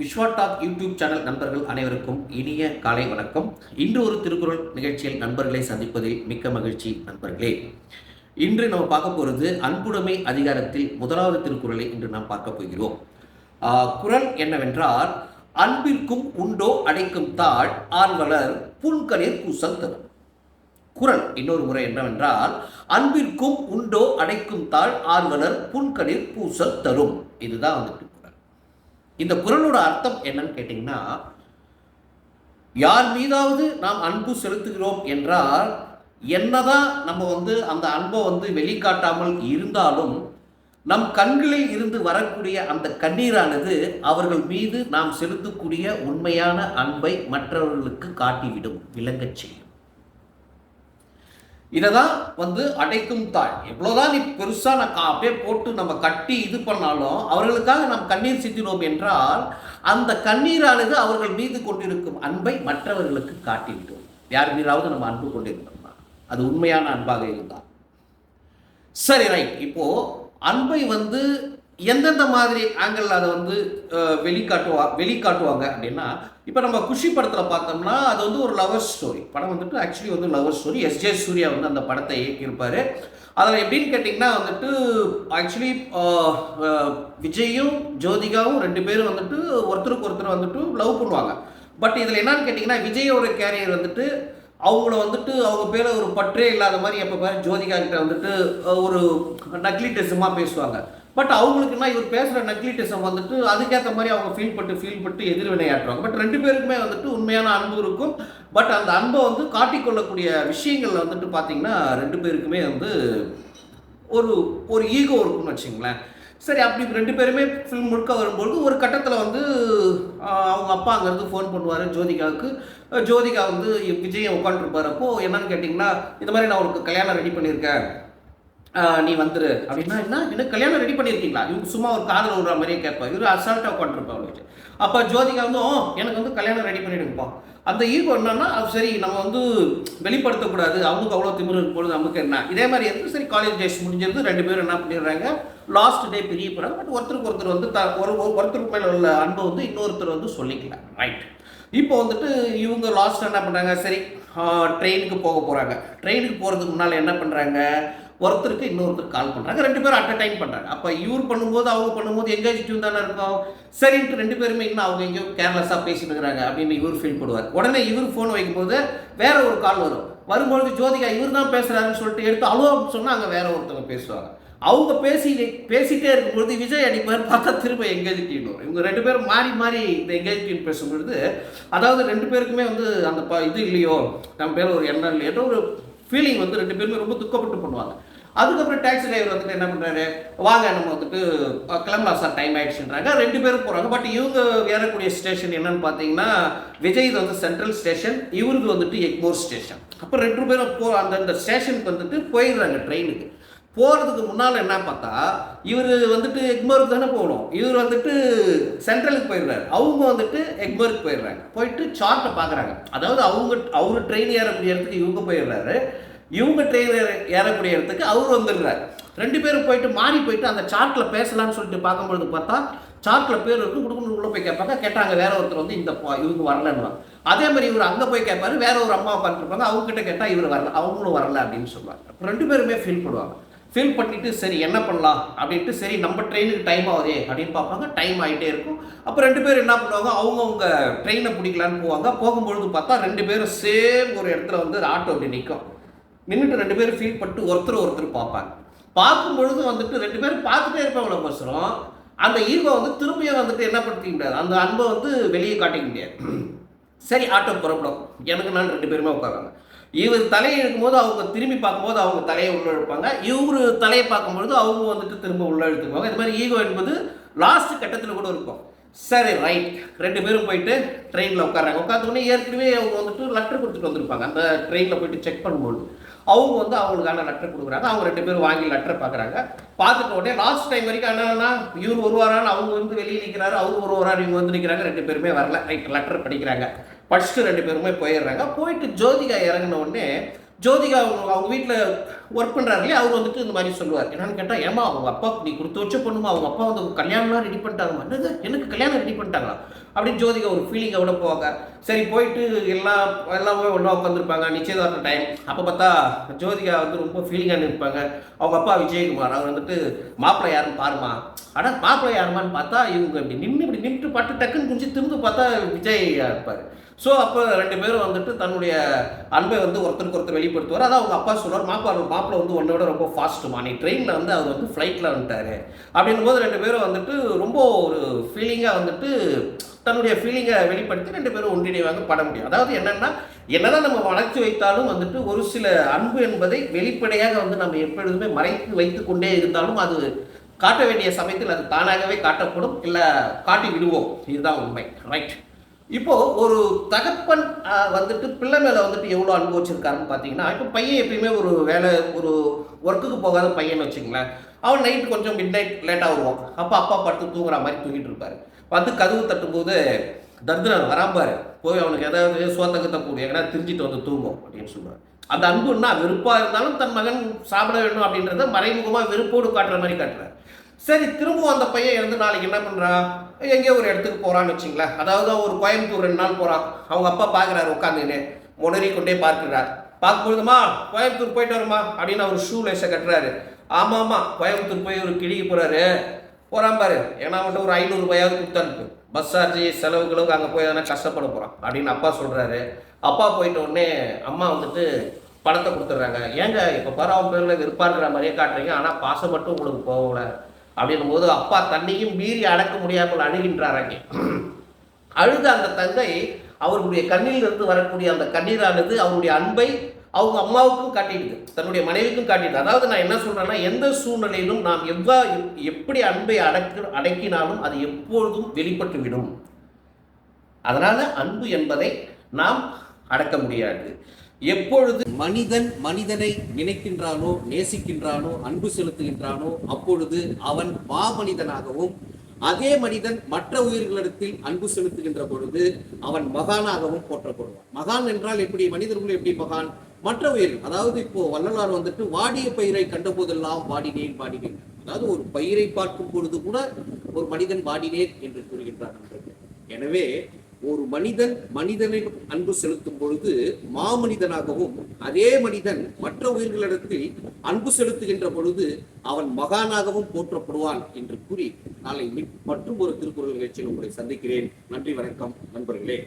Vishwa talk YouTube channel நண்பர்கள் அனைவருக்கும் இனிய காலை வணக்கம். இன்று ஒரு திருக்குறள் நிகழ்ச்சியில் நண்பர்களை சந்திப்பதில் மிக்க மகிழ்ச்சி நண்பர்களே. இன்று நம்ம பார்க்க போகிறது அன்புடைமை அதிகாரத்தில் முதலாவது திருக்குறளை இன்று நாம் பார்க்க போகிறோம். குரல் குறள் என்னவென்றால் அன்பிற்கும் உண்டோ அடைக்கும் தாழ் ஆர்வலர் புன்கணிர் பூசல் தரும். குரல் இன்னொரு முறை என்னவென்றால் அன்பிற்கும் உண்டோ அடைக்கும் தாழ் ஆர்வலர் புன்கணிர் பூசல் தரும். இதுதான் வந்துட்டு இந்த குரலோட அர்த்தம் என்னன்னு கேட்டிங்கன்னா யார் மீதாவது நாம் அன்பு செலுத்துகிறோம் என்றால் என்னதான் நம்ம வந்து அந்த அன்பை வந்து வெளிக்காட்டாமல் இருந்தாலும் நம் கண்களில் இருந்து வரக்கூடிய அந்த கண்ணீரானது அவர்கள் மீது நாம் செலுத்தக்கூடிய உண்மையான அன்பை மற்றவர்களுக்கு காட்டிவிடும் விளங்கச் செய்யும். இதை தான் வந்து அடைக்கும் தாழ் எவ்வளோதான் நீ பெருசாக நான் கா- அப்படியே போட்டு நம்ம கட்டி இது பண்ணாலும் அவர்களுக்காக நாம் கண்ணீர் சிந்தினோம் என்றால் அந்த கண்ணீரானது அவர்கள் மீது கொண்டிருக்கும் அன்பை மற்றவர்களுக்கு காட்டிவிடும். யார் மீதாவது நம்ம அன்பு கொண்டிருந்தோம்னா அது உண்மையான அன்பாக இருந்தால். சரி ரைட் இப்போ அன்பை வந்து எந்தெந்த மாதிரி ஆங்கிள் அதை வந்து வெளிக்காட்டுவா வெளிக்காட்டுவாங்க அப்படின்னா இப்போ நம்ம குஷி படத்தில் பார்த்தோம்னா அது வந்து ஒரு லவர் ஸ்டோரி படம் வந்துட்டு ஆக்சுவலி வந்து lover story S J Suriya வந்து அந்த படத்தை இயக்கியிருப்பார். அதில் எப்படின்னு கேட்டிங்கன்னா வந்துட்டு ஆக்சுவலி விஜயும் ஜோதிகாவும் ரெண்டு பேரும் வந்துட்டு ஒருத்தருக்கு ஒருத்தர் வந்துட்டு லவ் பண்ணுவாங்க. பட் இதில் என்னன்னு கேட்டிங்கன்னா விஜயோட கேரியர் வந்துட்டு அவங்கள வந்துட்டு அவங்க பேர ஒரு பற்றே இல்லாத மாதிரி எப்போ பாரு ஜோதிகா கிட்ட வந்துட்டு ஒரு ஒரு நக்லிட்டிசமாக பேசுவாங்க. பட் அவங்களுக்குன்னா இவர் பேசுகிற நக்லிட்டிசம் வந்துட்டு அதுக்கேற்ற மாதிரி அவங்க ஃபீல் பட்டு ஃபீல் பட்டு எதிர்வினையாற்றுவாங்க. பட் ரெண்டு பேருக்குமே வந்துட்டு உண்மையான அன்பு இருக்கும். பட் அந்த அன்பை வந்து காட்டிக்கொள்ளக்கூடிய விஷயங்கள் வந்துட்டு பார்த்தீங்கன்னா ரெண்டு பேருக்குமே வந்து ஒரு ஒரு ஈகோ இருக்கும்னு வச்சுங்களேன். சரி அப்படி ரெண்டு பேருமே ஃபில்ம் முழுக்க வரும்பொழுது ஒரு கட்டத்தில் வந்து அவங்க அப்பா அங்கேருந்து ஃபோன் பண்ணுவார் ஜோதிகாவுக்கு. ஜோதிகா வந்து விஜய் உட்காந்துருப்பார் அப்போது என்னன்னு கேட்டிங்கன்னா இந்த மாதிரி நான் உங்களுக்கு கல்யாணம் ரெடி பண்ணியிருக்கேன். நீ வந்துரு. அப்படின்னா என்ன? என்ன கல்யாணம் ரெடி பண்ணியிருக்கீங்களா இவங்க சும்மா ஒரு காதல் விடுற மாதிரியே கேட்பாங்க இவர் அசால்ட்டாக உட்காந்துருப்பா அவளுக்கு. அப்போ ஜோதிகா வந்து ஓ எனக்கு வந்து கல்யாணம் ரெடி பண்ணிடுங்கப்பா. அந்த ஈகோ என்னன்னா அது சரி நம்ம வந்து வெளிப்படுத்தக்கூடாது. அவங்களுக்கு அவ்வளோ திமிரு இருக்கும் பொழுது நமக்கு என்ன? இதே மாதிரி இருந்து சரி காலேஜ் டேஸ் முடிஞ்சது ரெண்டு பேரும் என்ன பண்ணிடுறாங்க? லாஸ்ட் டே பிரிய போகிறாங்க பட் ஒருத்தருக்கு ஒருத்தர் வந்து த ஒரு ஒரு- ஒருத்தருக்கு மேலே உள்ள அன்பை வந்து இன்னொருத்தர் வந்து சொல்லிக்கலாம் ரைட் இப்போ வந்துட்டு இவங்க லாஸ்ட் என்ன பண்ணுறாங்க சரி ட்ரெயினுக்கு போக போகிறாங்க ட்ரெயினுக்கு போகிறதுக்கு முன்னால் என்ன பண்ணுறாங்க ஒருத்தருக்கு இன்னொருத்தர் கால் பண்ணுறாங்க ரெண்டு பேரும் அட் அ டைம் பண்ணுறாங்க அப்போ இவர் பண்ணும்போது அவங்க பண்ணும்போது எங்கேஜ் தானே இருக்கும்? சரின்ட்டு ரெண்டு பேருமே இன்னும் அவங்க எங்கேயோ கேர்லெஸ்ஸாக பேசிட்டு இருக்கிறாங்க அப்படின்னு இவர் ஃபீல் பண்ணுவார். உடனே இவர் ஃபோன் வைக்கும்போது வேற ஒரு கால் வரும். வரும்பொழுது ஜோதிகா இவர் தான் பேசுகிறாருன்னு சொல்லிட்டு எடுத்து அழுவ சொன்னால் அங்கே வேற ஒருத்தவங்க பேசுவாங்க. அவங்க பேசி பேசிட்டே இருக்கும்பொழுது விஜய் அடிப்பார் பார்த்தா திரும்ப எங்கேஜ் டியூன் வரும் இவங்க ரெண்டு பேரும் மாறி மாறி இந்த எங்கேஜ் டியூன் பேசும்பொழுது அதாவது ரெண்டு பேருக்குமே வந்து அந்த ப இது இல்லையோ நம்ம பேர் ஒரு எண்ணம் இல்லையோ ஒரு ஃபீலிங் வந்து ரெண்டு பேருமே ரொம்ப துக்கப்பட்டு பண்ணுவாங்க. அதுக்கப்புறம் டாக்ஸி டிரைவர் வந்துட்டு என்ன பண்ணுறாரு வாங்க நம்ம வந்துட்டு கிளம்பலாம் சார் டைம் ஆகிடுச்சுன்றாங்க ரெண்டு பேரும் போகிறாங்க பட் இவங்க ஏறக்கூடிய ஸ்டேஷன் என்னன்னு பார்த்தீங்கன்னா விஜய் இது வந்து சென்ட்ரல் ஸ்டேஷன் இவருக்கு வந்துட்டு எக்மோர் ஸ்டேஷன் அப்போ ரெண்டு பேரும் போ அந்தந்த ஸ்டேஷனுக்கு வந்துட்டு போயிடுறாங்க ட்ரெயினுக்கு போகிறதுக்கு முன்னால் என்ன பார்த்தா இவர் வந்துட்டு எக்மோருக்கு தானே போகணும். இவர் வந்துட்டு சென்ட்ரலுக்கு போயிடுறாரு. அவங்க வந்துட்டு எக்மோருக்கு போயிடுறாங்க. போயிட்டு சார்ட்டை பார்க்குறாங்க. அதாவது அவங்க அவர் ட்ரெயின் ஏறக்கூடிய இடத்துக்கு இவங்க போயிடுறாரு. இவங்க ட்ரெயின் ஏறக்கூடிய இடத்துக்கு அவர் வந்துடுறாரு. ரெண்டு பேரும் போயிட்டு மாறி போயிட்டு அந்த சார்ட்டில் பேசலாம்னு சொல்லிட்டு பார்க்கும்பொழுது பார்த்தா சார்ட்டில் பேர் இருக்கும் குடுக்கணும் போய் கேட்பாங்க. கேட்டாங்க வேற ஒருத்தர் வந்து இந்த பா- இவங்க வரலன்னு. அதே மாதிரி இவர் அங்கே போய் கேட்பாரு வேற ஒரு அம்மா பார்த்துருப்பாங்க அவங்க கிட்ட கேட்டால் இவர் வரல அவங்களும் வரல அப்படின்னு சொல்லுவாங்க. ரெண்டு பேருமே ஃபீல் பண்ணுவாங்க. ஃபீல் பண்ணிட்டு சரி என்ன பண்ணலாம் அப்படின்ட்டு சரி நம்ம ட்ரெயினுக்கு டைம் ஆகுதே அப்படின்னு பார்ப்பாங்க. டைம் ஆகிட்டே இருக்கும். அப்போ ரெண்டு பேரும் என்ன பண்ணுவாங்க? அவங்கவுங்க ட்ரெயினை பிடிக்கலான்னு போவாங்க. போகும்பொழுது பார்த்தா ரெண்டு பேரும் சேம் ஒரு இடத்துல வந்து ஆட்டோ அப்படி நிற்கும் நின்றுட்டு ரெண்டு பேரும் ஃபீல் பண்ணிட்டு ஒருத்தர் ஒருத்தர் பார்ப்பாங்க. பார்க்கும் பொழுது வந்துட்டு ரெண்டு பேரும் பார்த்துட்டே இருப்பாங்களோ கோசரம் அந்த ஈகோ வந்து திரும்பியும் வந்துட்டு என்ன படுத்திக்க முடியாது. அந்த அன்பை வந்து வெளியே காட்டிக்க முடியாது. சரி ஆட்டோ புறப்படும். எனக்கு நான் ரெண்டு பேருமே உட்காராங்க இவர் தலையை இழுக்கும்போது அவங்க திரும்பி பார்க்கும்போது அவங்க தலையை உள்ள இழுப்பாங்க. இவர் தலையை பார்க்கும்பொழுது அவங்க வந்துட்டு திரும்ப உள்ள இழுத்துக்குவாங்க. இது மாதிரி ஈகோ என்பது லாஸ்ட் கட்டத்தில் கூட இருக்கும். சரி ரைட் ரெண்டு பேரும் போயிட்டு ட்ரெயினில் உட்காராங்க உட்காந்து ஏற்கனவே அவங்க வந்துட்டு லெட்டர் கொடுத்துட்டு வந்திருப்பாங்க. அந்த ட்ரெயினில் போயிட்டு செக் பண்ணும்போது. அவங்க வந்து அவங்களுக்கான லெட்டர் கொடுக்குறாங்க. அவங்க ரெண்டு பேரும் வாங்கி லெட்டர் பார்க்குறாங்க. பார்த்துட்ட உடனே லாஸ்ட் டைம் வரைக்கும் என்னன்னா இவர் ஒரு வாரான்னு அவங்க வந்து வெளியே நிற்கிறாரு அவர் ஒரு வாரம் இவங்க வந்து நிற்கிறாங்க ரெண்டு பேருமே வரல. ரைட் லெட்டர் படிக்கிறாங்க. படிச்சுட்டு ரெண்டு பேருமே போயிடுறாங்க. போயிட்டு ஜோதிகா இறங்கின உடனே ஜோதிகா அவங்க அவங்க வீட்டில் ஒர்க் பண்ணுறாரு இல்லையா? அவர் வந்துட்டு இந்த மாதிரி சொல்லுவார். என்னன்னு கேட்டால் ஏமா அவங்க அப்பா நீ கொடுத்து வச்ச பொண்ணுமா? அவங்க அப்பா வந்து கல்யாணம்லாம் ரெடி பண்ணிட்டாங்கம்மா என்னது? எனக்கு கல்யாணம் ரெடி பண்ணிட்டாங்களா? அப்படின்னு ஜோதிகா ஒரு ஃபீலிங்கோட போவாங்க. சரி போயிட்டு எல்லாம் எல்லாமே ஒன்றா உட்காந்துருப்பாங்க நிச்சயதார்த்த டைம் அப்போ பார்த்தா ஜோதிகா வந்து ரொம்ப ஃபீலிங்காக நிற்பாங்க. அவங்க அப்பா விஜயகுமார் அவர் வந்துட்டு மாப்பிள்ளை யாருன்னு பாருமா ஆனால் மாப்பிள்ளை யாருமான்னு பார்த்தா இவங்க இப்படி நின்று இப்படி நின்று பட்டு டக்குன்னு குஞ்சு திரும்ப பார்த்தா விஜய் இருப்பார். ஸோ அப்போ ரெண்டு பேரும் வந்துட்டு தன்னுடைய அன்பை வந்து ஒருத்தருக்கு ஒருத்தர் வெளிப்படுத்துவார். அதான் அவங்க அப்பா சொல்லுவார் மாப்பா மாப்பிள்ள வந்து உன்னை விட ரொம்ப ஃபாஸ்ட்டுமா நீ ட்ரெயினில் வந்து அவர் வந்து ஃப்ளைட்டில் வந்துட்டாரு. அப்படின்னும் போது ரெண்டு பேரும் வந்துட்டு ரொம்ப ஒரு ஃபீலிங்காக வந்துட்டு தன்னுடைய ஃபீலிங்கை வெளிப்படுத்தி ரெண்டு பேரும் ஒன்றிணைவாங்க பட முடியும். அதாவது என்னென்னா என்னதான் நம்ம வளர்த்து வைத்தாலும் வந்துட்டு ஒரு சில அன்பு என்பதை வெளிப்படையாக வந்து நம்ம எப்பொழுதுமே மறைத்து வைத்து கொண்டே இருந்தாலும் அது காட்ட வேண்டிய சமயத்தில் அது தானாகவே காட்டப்படும். இல்லை காட்டி விடுவோம். இதுதான் உண்மை. ரைட் இப்போது ஒரு தகப்பன் வந்துட்டு பிள்ளை மேலே வந்துட்டு எவ்வளோ அன்பு வச்சுருக்காருன்னு பார்த்தீங்கன்னா இப்போ பையன் எப்பயுமே ஒரு வேலை ஒரு ஒர்க்குக்கு போகாத பையன் வச்சுங்களேன் அவன் நைட் கொஞ்சம் மிட் நைட் லேட்டாக வருவான். அப்போ அப்பா படுத்து தூங்குற மாதிரி தூங்கிட்டு இருப்பார். வந்து கதவு தட்டும்போது தர்தனன் வராம்பாரு போய் அவனுக்கு ஏதாவது சோத்தகத்தை போடு எங்கன்னா திரிஞ்சிட்டு வந்து தூங்கும் அப்படின்னு சொல்லுவார். அந்த அன்புன்னா வெறுப்பாக இருந்தாலும் தன் மகன் சாப்பிட வேண்டும் அப்படின்றத மறைமுகமாக வெறுப்போடு காட்டுற மாதிரி காட்டுறார். சரி திரும்பவும் அந்த பையன் இருந்து நாளைக்கு என்ன பண்ணுறான் எங்கேயோ ஒரு இடத்துக்கு போகிறான்னு வச்சுங்களேன். அதாவது ஒரு கோயம்புத்தூர் ரெண்டு நாள் போகிறான் அவங்க அப்பா பார்க்குறாரு உட்காந்துன்னு முனறி கொண்டே பார்க்கிறார் பார்க்கும்பொழுதுமா கோயம்புத்தூர் போயிட்டு வருமா அப்படின்னு அவர் ஷூ லேசை கட்டுறாரு. ஆமாம் ஆமாம் கோயம்புத்தூர் போய் ஒரு கிழிக்கு போகிறாரு போகிறான் பாரு. ஏன்னா அவன்கிட்ட ஒரு ஐநூறுரூபாயாவது கொடுத்து பஸ் சார்ஜ் செலவுகளுக்கு அங்கே போய் எதனா கஷ்டப்பட போகிறான் அப்படின்னு அப்பா சொல்கிறாரு அப்பா போயிட்ட உடனே அம்மா வந்துட்டு பணத்தை கொடுத்துட்றாங்க. ஏங்க இப்போ பாரு அவன் பேரில் வெறுப்பான்ற மாதிரியே காட்டுறீங்க. ஆனால் பாசம் மட்டும் உங்களுக்கு போகல. அப்படின்னும் போது அப்பா தன்னையும் மீறி அடக்க முடியாமல் அழுகின்றாராங்க அழுத அந்த தங்கை அவர்களுடைய கண்ணிலிருந்து வரக்கூடிய அந்த கண்ணீரானது அவருடைய அன்பை அவங்க அம்மாவுக்கும் காட்டிடுது தன்னுடைய மனைவிக்கும் காட்டிடுது. அதாவது நான் என்ன சொல்கிறேன்னா எந்த சூழ்நிலையிலும் நாம் எவ்வா எப்படி அன்பை அடக்கு அடக்கினாலும் அது எப்பொழுதும் வெளிப்பட்டுவிடும். அதனால் அன்பு என்பதை நாம் அடக்க முடியாது. எப்பொழுது மனிதன் மனிதனை நினைக்கின்றானோ நேசிக்கின்றானோ அன்பு செலுத்துகின்றானோ அப்பொழுது அவன் மாமனிதனாகவும் அதே மனிதன் மற்ற உயிர்களிடத்தில் அன்பு செலுத்துகின்ற பொழுது அவன் மகானாகவும் போற்றப்படுவான். மகான் என்றால் எப்படி? மனிதர்கள் எப்படி மகான்? மற்ற உயிர் அதாவது இப்போ வள்ளலார் வந்துட்டு வாடிய பயிரை கண்ட போதெல்லாம் வாடினேன் வாடினேன். அதாவது ஒரு பயிரை பார்க்கும் பொழுது கூட ஒரு மனிதன் வாடினேன் என்று கூறுகின்றார். எனவே ஒரு மனிதன் மனிதனை அன்பு செலுத்தும் பொழுது மாமனிதனாகவும் அதே மனிதன் மற்ற உயிர்களிடத்தில் அன்பு செலுத்துகின்ற பொழுது அவன் மகானாகவும் போற்றப்படுவான் என்று கூறி நாளை மற்றும் ஒரு திருக்குறள் நிகழ்ச்சியில் உங்களை சந்திக்கிறேன். நன்றி வணக்கம் நண்பர்களே.